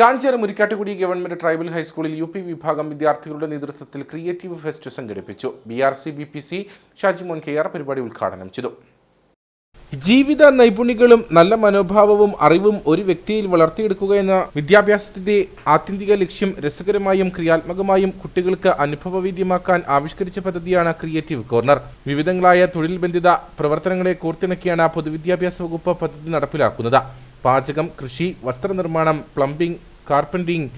Kancheri Murikkattukudi government tribal ഹൈസ്കൂളിൽ U P വിഭാഗം വിദ്യാർത്ഥികളുടെ നേതൃത്വത്തിൽ ക്രിയേറ്റീവ് ഫെസ്റ്റ് സംഘടിപ്പിച്ചു. B R C B P C Shajimon K R പരിപാടി ഉദ്ഘാടനം ചെയ്തു. ജീവിത നൈപുണികളും നല്ല മനോഭാവവും അറിവും ഒരു വ്യക്തിയിൽ വളർത്തിയെടുക്കുക എന്ന വിദ്യാഭ്യാസത്തിന്റെ ആത്യന്തിക ലക്ഷ്യം രസകരമായും ക്രിയാത്മകമായും കുട്ടികൾക്ക് അനുഭവവേദ്യമാക്കാൻ ആവിഷ്കരിച്ച പദ്ധതിയാണ് ക്രിയേറ്റീവ് കോർണർ. വിവിധങ്ങളായ തൊഴിൽ ബന്ധിത പ്രവർത്തനങ്ങളെ കോർത്തിണക്കിയാണ് പൊതുവിദ്യാഭ്യാസ വകുപ്പ് പദ്ധതി നടപ്പിലാക്കുന്നത്. പാചകം കൃഷി വസ്ത്രനിർമ്മാണം പ്ലംബിംഗ് കാർപ്പൻറിംഗ്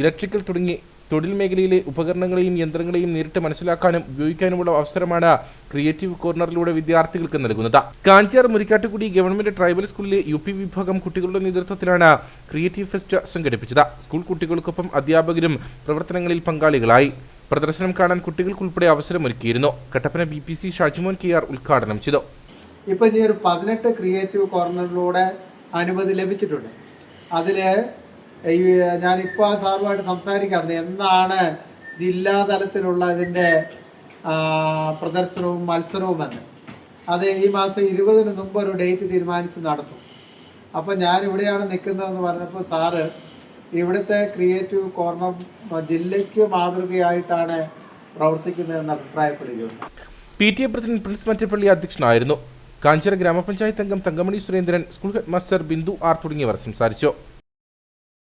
ഇലക്ട്രിക്കൽ തുടങ്ങി തൊഴിൽ മേഖലയിലെ ഉപകരണങ്ങളെയും യന്ത്രങ്ങളെയും നേരിട്ട് മനസ്സിലാക്കാനും ഉപയോഗിക്കാനുമുള്ള അവസരമാണ് ക്രിയേറ്റീവ് കോർണറിലൂടെ വിദ്യാർത്ഥികൾക്ക് നൽകുന്നത്. കാഞ്ചാർ മുരിക്കാട്ടുകുടി ഗവൺമെന്റ് ട്രൈബൽ സ്കൂളിലെ യു പി വിഭാഗം കുട്ടികളുടെ നേതൃത്വത്തിലാണ് ക്രിയേറ്റീവ് ഫെസ്റ്റ് സംഘടിപ്പിച്ചത്. സ്കൂൾ കുട്ടികൾക്കൊപ്പം അധ്യാപകരും പ്രവർത്തനങ്ങളിൽ പങ്കാളികളായി. പ്രദർശനം കാണാൻ കുട്ടികൾക്കുൾപ്പെടെ അവസരമൊരുക്കിയിരുന്നു. Kattappana B P C Shajimon K R ഉദ്ഘാടനം ചെയ്തു. ഇപ്പം ഈ ഒരു പതിനെട്ട് ക്രിയേറ്റീവ് കോർണറിലൂടെ അനുമതി ലഭിച്ചിട്ടുണ്ട്. അതിൽ ഞാനിപ്പോൾ ആ സാറുമായിട്ട് സംസാരിക്കാറുണ്ട് എന്നാണ് ജില്ലാതലത്തിലുള്ള ഇതിന്റെ ആ, പ്രദർശനവും മത്സരവും എന്ന് അത് ഈ മാസം ഇരുപതിന് മുമ്പ് ഒരു ഡേറ്റ് തീരുമാനിച്ച് നടത്തും അപ്പോൾ ഞാൻ ഇവിടെയാണ് നിൽക്കുന്നതെന്ന് പറഞ്ഞപ്പോൾ സാറ് ഇവിടുത്തെ ക്രിയേറ്റീവ് കോർണർ ജില്ലയ്ക്ക് മാതൃകയായിട്ടാണ് പ്രവർത്തിക്കുന്നതെന്ന് അഭിപ്രായപ്പെടുകയുണ്ട് P T A president Prince Mattappally അധ്യക്ഷനായിരുന്നു. കാഞ്ചിറ ഗ്രാമപഞ്ചായത്ത് അംഗം Thankamani Surendran school head master Bindu R തുടങ്ങിയവർ സംസാരിച്ചു.